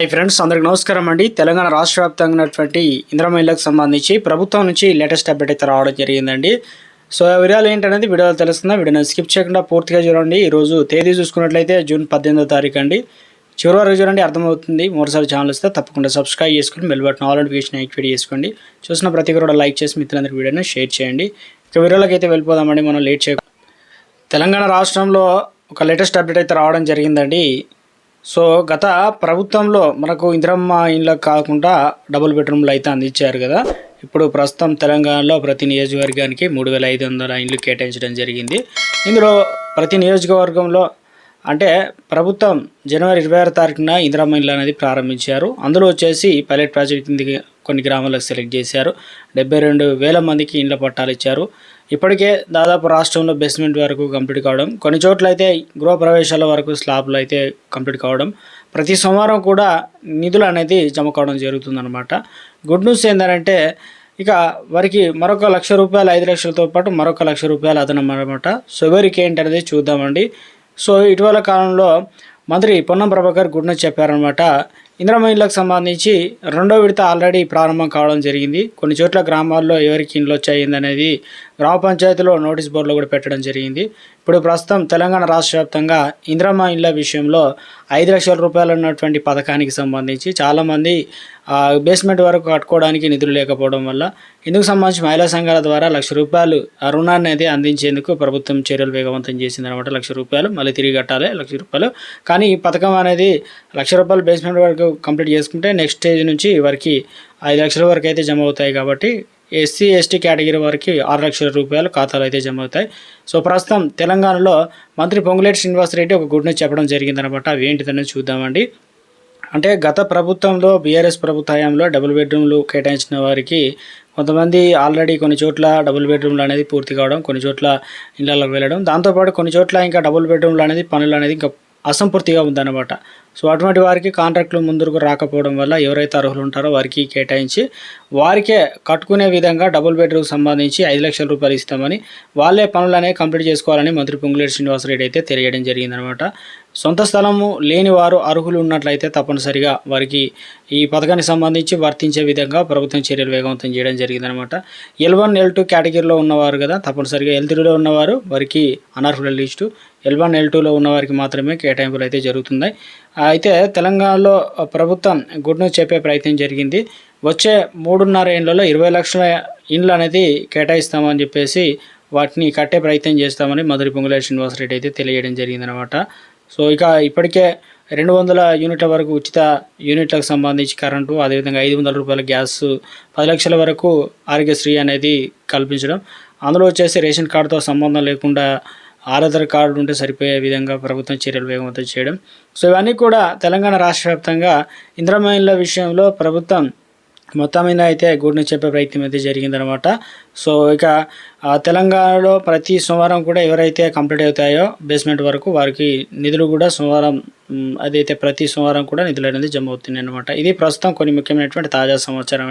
Hi friends అందరికి నమస్కారం అండి. తెలంగాణ రాష్ట్ర వ్యాప్తంగా ఉన్నటువంటి ఇంద్రమహిళకు సంబంధించి ప్రభుత్వం నుంచి లేటెస్ట్ అప్డేట్ అయితే రావడం జరిగిందండి. సో ఆ వివరాలు ఏంటనేది వీడియోలో తెలుస్తుందా వీడియోని స్కిప్ చేయకుండా పూర్తిగా చూడండి. ఈరోజు తేదీ చూసుకున్నట్లయితే జూన్ పద్దెనిమిదో తారీఖు అండి. చివరి వరకు చూడండి అర్థమవుతుంది. మూడుసార్లు ఛానల్ వస్తే తప్పకుండా సబ్స్క్రైబ్ చేసుకుని bell button all notification activate చేసుకోండి. చూసిన ప్రతి ఒక్కరు కూడా లైక్ చేసి మిత్రులందరికీ వీడియోని షేర్ చేయండి. ఇక వీడియోలోకి అయితే వెళ్ళిపోదామండి. మనం లేట్ చేయ తెలంగాణ రాష్ట్రంలో ఒక లేటెస్ట్ అప్డేట్ అయితే రావడం జరిగిందండి. సో గత ప్రభుత్వంలో మనకు ఇందిరమ్మ ఇండ్లకు కాకుండా డబుల్ బెడ్రూమ్లు అయితే అందించారు కదా. ఇప్పుడు ప్రస్తుతం తెలంగాణలో ప్రతి నియోజకవర్గానికి మూడు వేల ఐదు వందల ఇండ్లు కేటాయించడం జరిగింది. ఇందులో ప్రతి నియోజకవర్గంలో అంటే ప్రభుత్వం జనవరి ఇరవై ఆరు తారీఖున ఇందిరమ్మ ఇల్లు అనేది ప్రారంభించారు. అందులో వచ్చేసి పైలట్ ప్రాజెక్ట్ కింద కొన్ని గ్రామాలకు సెలెక్ట్ చేశారు. డెబ్బై రెండు వేల మందికి ఇండ్ల పట్టాలు ఇచ్చారు. ఇప్పటికే దాదాపు రాష్ట్రంలో బేస్మెంట్ వరకు కంప్లీట్ కావడం. కొన్ని చోట్ల అయితే గృహ ప్రవేశాల వరకు స్లాబ్లు అయితే కంప్లీట్ కావడం. ప్రతి సోమవారం కూడా నిధులు అనేది జమ కావడం జరుగుతుందన్నమాట. గుడ్ న్యూస్ ఏంటంటే ఇక వారికి మరొక లక్ష రూపాయలు ఐదు లక్షలతో పాటు మరొక లక్ష రూపాయలు అదనం అనమాట సో ఎవరికి ఏంటనేది చూద్దామండి. సో ఇటీవల కాలంలో మంత్రి పొన్నం ప్రభాకర్ గుడ్న చెప్పారనమాట ఇందిరమ్మ సంబంధించి రెండో విడత ఆల్రెడీ ప్రారంభం కావడం జరిగింది. కొన్ని చోట్ల గ్రామాల్లో ఎవరికి ఇండ్లు వచ్చాయింది అనేది గ్రామ పంచాయతీలో నోటీస్ బోర్డులో కూడా పెట్టడం జరిగింది. ఇప్పుడు ప్రస్తుతం తెలంగాణ రాష్ట్ర వ్యాప్తంగా ఇందిరమ్మ ఇళ్ళ విషయంలో ఐదు లక్షల రూపాయలు ఉన్నటువంటి పథకానికి సంబంధించి చాలామంది బేస్మెంట్ వరకు కట్టుకోవడానికి నిధులు లేకపోవడం వల్ల ఇందుకు సంబంధించి మహిళా సంఘాల ద్వారా లక్ష రూపాయలు రుణాన్ని అయితే అందించేందుకు ప్రభుత్వం చర్యలు వేగవంతం చేసింది అనమాట లక్ష రూపాయలు మళ్ళీ తిరిగి కట్టాలి లక్ష రూపాయలు. కానీ ఈ పథకం అనేది లక్ష రూపాయలు బేస్మెంట్ వరకు కంప్లీట్ చేసుకుంటే నెక్స్ట్ స్టేజ్ నుంచి వారికి ఐదు లక్షల వరకు అయితే జమ అవుతాయి కాబట్టి ఎస్సీ ఎస్టీ కేటగిరీ వారికి ఆరు లక్షల రూపాయలు ఖాతాలు అయితే జమ అవుతాయి. సో ప్రస్తుతం తెలంగాణలో మంత్రి పొంగులేటి శ్రీనివాసరెడ్డి ఒక గుడ్ న్యూస్ చెప్పడం జరిగిందనమాట. అవి ఏంటిదని చూద్దామండి. అంటే గత ప్రభుత్వంలో బీఆర్ఎస్ ప్రభుత్వ హయాంలో డబుల్ బెడ్రూమ్లు కేటాయించిన వారికి కొంతమంది ఆల్రెడీ కొన్ని చోట్ల డబుల్ బెడ్రూమ్లు అనేది పూర్తి కావడం కొన్ని చోట్ల ఇళ్ళలోకి వెళ్ళడం దాంతోపాటు కొన్ని చోట్ల ఇంకా డబుల్ బెడ్రూమ్లు అనేది పనులు అనేది ఇంకా అసంపూర్తిగా ఉందన్నమాట. సో అటువంటి వారికి కాంట్రాక్టులు ముందుకు రాకపోవడం వల్ల ఎవరైతే అర్హులు ఉంటారో వారికి కేటాయించి వారికే కట్టుకునే విధంగా డబుల్ బెడ్రూమ్ సంబంధించి ఐదు లక్షల రూపాయలు ఇస్తామని వాళ్ళే పనులు కంప్లీట్ చేసుకోవాలని మంత్రి పొంగులేటి శ్రీనివాసరెడ్డి అయితే తెలియడం జరిగిందనమాట సొంత స్థలము లేని వారు అర్హులు ఉన్నట్లయితే తప్పనిసరిగా వారికి ఈ పథకానికి సంబంధించి వర్తించే విధంగా ప్రభుత్వం చర్యలు వేగవంతం చేయడం జరిగిందనమాట. ఎల్ వన్ ఎల్ టూ కేటగిరీలో ఉన్నవారు కదా తప్పనిసరిగా ఎల్ త్రీలో ఉన్నవారు వారికి అనర్హుల లిస్టు. ఎల్ వన్ ఎల్ టూలో ఉన్నవారికి మాత్రమే కేటాయింపులు అయితే జరుగుతున్నాయి. అయితే తెలంగాణలో ప్రభుత్వం గుడ్ న్యూస్ చెప్పే ప్రయత్నం జరిగింది. వచ్చే మూడున్నర ఏళ్ళలో ఇరవై లక్షల ఇండ్లు అనేది కేటాయిస్తామని చెప్పేసి వాటిని కట్టే ప్రయత్నం చేస్తామని మధురి పొంగులే శ్రీనివాసరెడ్డి అయితే తెలియజేయడం జరిగిందనమాట. సో ఇక ఇప్పటికే రెండు వందల యూనిట్ల వరకు ఉచిత యూనిట్లకు సంబంధించి కరెంటు అదేవిధంగా ఐదు వందల రూపాయల గ్యాస్ పది లక్షల వరకు ఆరోగ్యశ్రీ అనేది కల్పించడం. అందులో వచ్చేసి రేషన్ కార్డుతో సంబంధం లేకుండా ఆధార్ కార్డు ఉంటే సరిపోయే విధంగా ప్రభుత్వం చర్యలు వేగవంతం చేయడం. సో ఇవన్నీ కూడా తెలంగాణ రాష్ట్ర వ్యాప్తంగా ఇంద్రమహిళ విషయంలో ప్రభుత్వం మొత్తం మీద అయితే గూడును చెప్పే ప్రయత్నం అయితే జరిగిందనమాట. సో ఇక ఆ తెలంగాణలో ప్రతి సోమవారం కూడా ఎవరైతే కంప్లీట్ అవుతాయో బేస్మెంట్ వరకు వారికి నిధులు కూడా సోమవారం అదైతే ప్రతి సోమవారం కూడా నిధులు అనేది జమ అవుతున్నాయి అనమాట ఇది ప్రస్తుతం కొన్ని ముఖ్యమైనటువంటి తాజా సమాచారం.